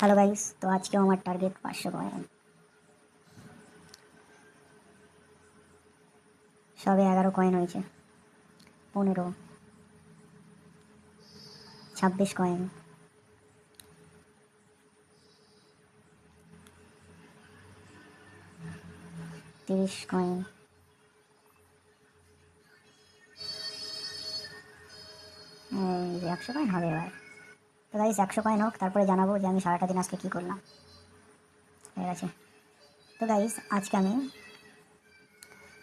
Hello guys তো আজকেও আমার টার্গেট পাঁচশো কয়েন সবে এগারো কয়েন হয়েছে। পনেরো। ছাব্বিশ কয়েন তিরিশ কয়েন একশো কয়েন হবে এবার। তো গাইস একশো কয়েন হোক, তারপরে জানাব যে আমি সারাটা দিন আজকে কী করলাম। ঠিক আছে? তো গাইস আজকে আমি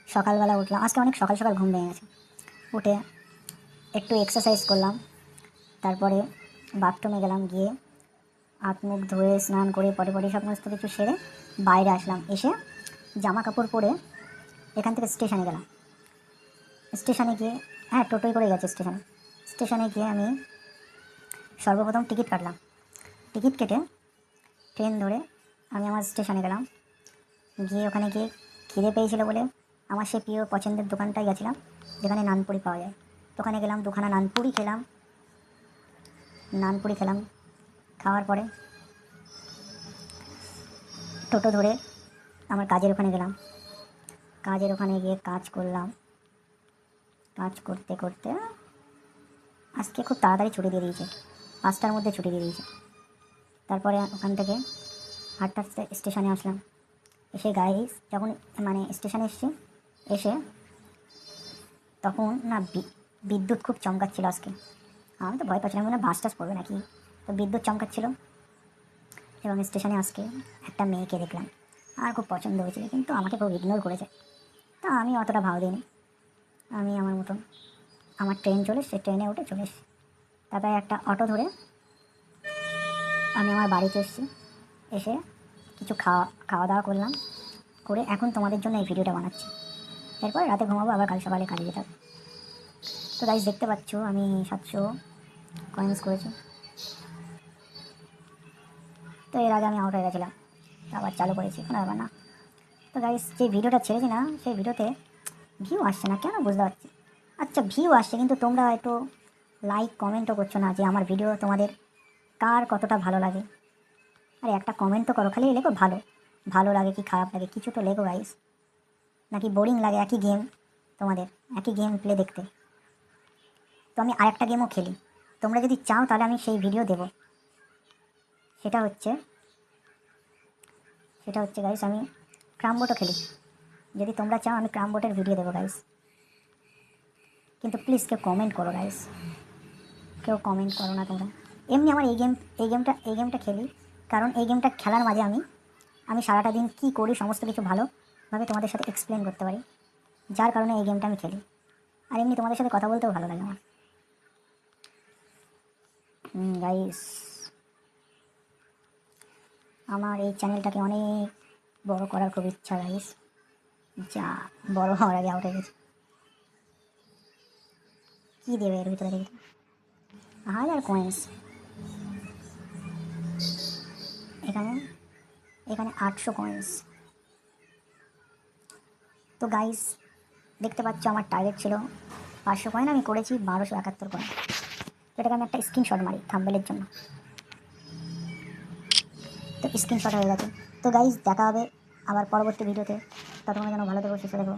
সকালবেলা উঠলাম। আজকে অনেক সকাল সকাল ঘুম ভেঙে গেছে। উঠে একটু এক্সারসাইজ করলাম। তারপরে বাথরুমে গেলাম, গিয়ে হাত মুখ ধুয়ে স্নান করে পরে পরে সমস্ত কিছু সেরে বাইরে আসলাম। এসে জামা কাপড় পরে এখান থেকে স্টেশনে গেলাম। স্টেশনে গিয়ে হ্যাঁ টোটোই করে গেছে স্টেশনে স্টেশনে গিয়ে আমি সর্বপ্রথম টিকিট কাটলাম। টিকিট কেটে ট্রেন ধরে আমি আমার স্টেশনে গেলাম। গিয়ে ওখানে গিয়ে খিদে পেয়েছিল বলে আমার সে প্রিয় পছন্দের দোকানটায় গেছিলাম, যেখানে নানপুরি পাওয়া যায়। ওখানে গেলাম, দুখানা নানপুরি খেলাম। নানপুরি খেলাম। খাওয়ার পরে টোটো ধরে আমার কাজের ওখানে গেলাম। কাজের ওখানে গিয়ে কাজ করলাম। কাজ করতে করতে আজকে খুব তাড়াতাড়ি ছুটি দিয়ে দিয়েছে। পাঁচটার মধ্যে ছুটি দিয়ে দিয়েছে। তারপরে ওখান থেকে আটটা স্টেশনে আসলাম। এসে গাড়ি যখন মানে স্টেশনে এসছি, এসে তখন না বিদ্যুৎ খুব চমকাচ্ছিল আজকে। আমি তো ভয় পাচ্ছিলাম, মনে হয় বাস টাস পড়বে নাকি? তো বিদ্যুৎ চমকাচ্ছিল। এবং স্টেশনে আজকে একটা মেয়েকে দেখলাম। আর খুব পছন্দ হয়েছিল, কিন্তু আমাকে খুব ইগনোর করেছে। তা আমি অতটা ভাব দিইনি। আমি আমার মতন, আমার ট্রেন চলে সে ট্রেনে উঠে চলে এসেছি। তারপরে একটা অটো ধরে আমি আমার বাড়িতে এসেছি। এসে কিছু খাওয়া খাওয়া দাওয়া করলাম। করে এখন তোমাদের জন্য এই ভিডিওটা বানাচ্ছি। এরপর রাতে ঘুমাবো, আবার কাল সকালে কাজে যেতে হবে। তো গাইজ দেখতে পাচ্ছ, আমি সাতশো কয়েন্স করেছি। তো এর আগে আমি আউট হয়ে গেছিলাম আবার চালু করেছি, কোনো ব্যাপার না। তো গাইজ যে ভিডিওটা ছেড়েছি না, সেই ভিডিওতে ভিউ আসছে না। কেন? বুঝতে পারছি। আচ্ছা ভিউ আসছে, কিন্তু তোমরা একটু লাইক কমেন্টও করছ না যে আমার ভিডিও তোমাদের কার কতটা ভালো লাগে? আরে একটা কমেন্ট তো করো, খালি লেখো ভালো। ভালো লাগে কি খারাপ লাগে? কিছু তো লেখো গাইস নাকি বোরিং লাগে? একই গেম তোমাদের, একই গেম প্লে দেখতে। তো আমি আরেকটা গেমও খেলি। তোমরা যদি চাও তাহলে আমি সেই ভিডিও দেব। সেটা হচ্ছে সেটা হচ্ছে গাইস আমি ক্রামবোটও খেলি। যদি তোমরা চাও আমি ক্রামবোটের ভিডিও দেবো গাইস কিন্তু প্লিজ কেউ কমেন্ট করো গাইস কেউ কমেন্ট করো না তোমরা। এমনি আমার এই গেম এই গেমটা এই গেমটা খেলি। কারণ এই গেমটা খেলার মাঝে আমি আমি সারাটা দিন কী করি, সমস্ত কিছু ভালোভাবে তোমাদের সাথে এক্সপ্লেন করতে পারি। যার কারণে এই গেমটা আমি খেলি। আর এমনি তোমাদের সাথে কথা বলতেও ভালো লাগে আমার। গাইস আমার এই চ্যানেলটাকে অনেক বড় করার খুব ইচ্ছা গাইস যা, বড় হওয়ার আগে আউট হয়ে গেছে। কী দেবে এর ভিতরে? হাজার কয়েন্স এখানে এখানে আটশো কয়েন্স তো গাইস দেখতে পাচ্ছ আমার টার্গেট ছিল পাঁচশো কয়েন আমি করেছি বারোশো একাত্তর কয়েন এটাকে আমি একটা স্ক্রিনশট মারি থাম্বেলের জন্য। তো স্ক্রিনশট হয়ে গেছে। তো গাইস দেখা হবে আবার পরবর্তী ভিডিওতে ততক্ষণের জন্য ভালো থেকো, সুস্থ থেকো।